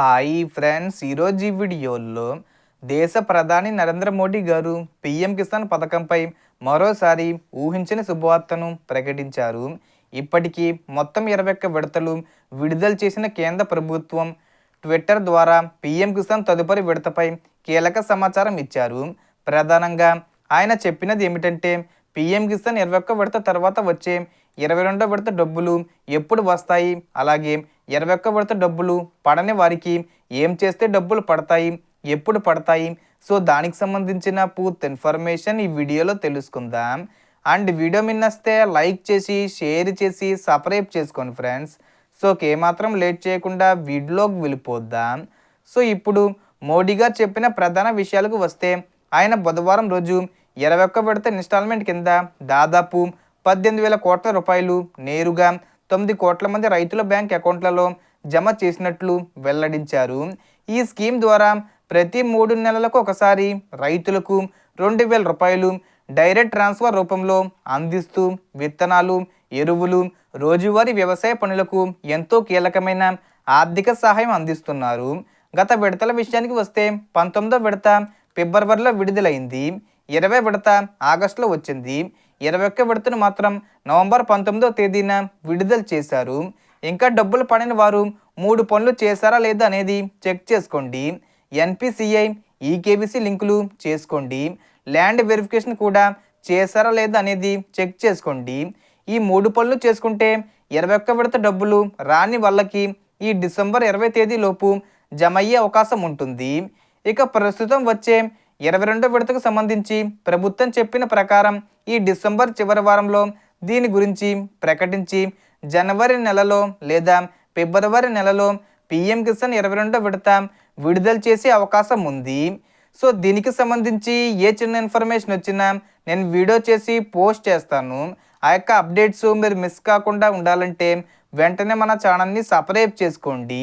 Hi friends. ఈరోజు ఈ వీడియోలో దేశ ప్రధాని నరేంద్ర మోడీ గారు పిఎం కిసాన్ పథకంపై మరోసారి ఊహించని శుభవార్తను ప్రకటించారు. ఇప్పటికీ మొత్తం ఇరవై ఒక్క విడతలు విడుదల చేసిన కేంద్ర ప్రభుత్వం ట్విట్టర్ ద్వారా పిఎం కిసాన్ తదుపరి విడతపై కీలక సమాచారం ఇచ్చారు. ప్రధానంగా ఆయన చెప్పినది ఏమిటంటే పిఎం కిసాన్ ఇరవై ఒక్క విడత తర్వాత వచ్చే ఇరవై రెండో విడత డబ్బులు ఎప్పుడు వస్తాయి? అలాగే ఇరవై ఒక్క విడత డబ్బులు పడని వారికి ఏం చేస్తే డబ్బులు పడతాయి? ఎప్పుడు పడతాయి? సో దానికి సంబంధించిన పూర్తి ఇన్ఫర్మేషన్ ఈ వీడియోలో తెలుసుకుందాం. అండ్ వీడియో మిన్నస్తే లైక్ చేసి షేర్ చేసి సబ్స్క్రైబ్ చేసుకోండి ఫ్రెండ్స్. సో ఏమాత్రం లేట్ చేయకుండా వీడియోలోకి వెళ్ళిపోద్దాం సో ఇప్పుడు మోడీ గారు చెప్పిన ప్రధాన విషయాలకు వస్తే ఆయన బుధవారం రోజు ఇరవై ఒక్క విడత ఇన్స్టాల్మెంట్ కింద దాదాపు పద్దెనిమిది వేల కోట్ల రూపాయలు నేరుగా తొమ్మిది కోట్ల మంది రైతుల బ్యాంక్ అకౌంట్లలో జమ చేసినట్లు వెల్లడించారు. ఈ స్కీమ్ ద్వారా ప్రతి మూడు నెలలకు ఒకసారి రైతులకు రెండు వేల రూపాయలు డైరెక్ట్ ట్రాన్స్ఫర్ రూపంలో అందిస్తూ విత్తనాలు ఎరువులు రోజువారీ వ్యవసాయ పనులకు ఎంతో కీలకమైన ఆర్థిక సహాయం అందిస్తున్నారు. గత విడతల విషయానికి వస్తే పంతొమ్మిదో విడత ఫిబ్రవరిలో విడుదలైంది. ఇరవై విడత ఆగస్టులో వచ్చింది. ఇరవై ఒక్క విడతను మాత్రం నవంబర్ పంతొమ్మిదో తేదీన విడుదల చేశారు. ఇంకా డబ్బులు పడిన వారు మూడు పనులు చేశారా లేదా అనేది చెక్ చేసుకోండి. ఎన్పిసిఐ ఈకేబీసీ లింకులు చేసుకోండి. ల్యాండ్ వెరిఫికేషన్ కూడా చేశారా లేదా అనేది చెక్ చేసుకోండి. ఈ మూడు పనులు చేసుకుంటే ఇరవై ఒక్క విడత డబ్బులు రాని వాళ్ళకి ఈ డిసెంబర్ ఇరవై తేదీలోపు జమ అయ్యే అవకాశం ఉంటుంది. ఇక ప్రస్తుతం వచ్చే ఇరవై రెండో విడతకు సంబంధించి ప్రభుత్వం చెప్పిన ప్రకారం ఈ డిసెంబర్ చివరి వారంలో దీని గురించి ప్రకటించి జనవరి నెలలో లేదా ఫిబ్రవరి నెలలో పిఎం కిసాన్ ఇరవై రెండో విడత విడుదల చేసే అవకాశం ఉంది. సో దీనికి సంబంధించి ఏ చిన్న ఇన్ఫర్మేషన్ వచ్చినా నేను వీడియో చేసి పోస్ట్ చేస్తాను. ఆ యొక్క అప్డేట్స్ మీరు మిస్ కాకుండా ఉండాలంటే వెంటనే మన ఛానల్ని సబ్స్క్రైబ్ చేసుకోండి.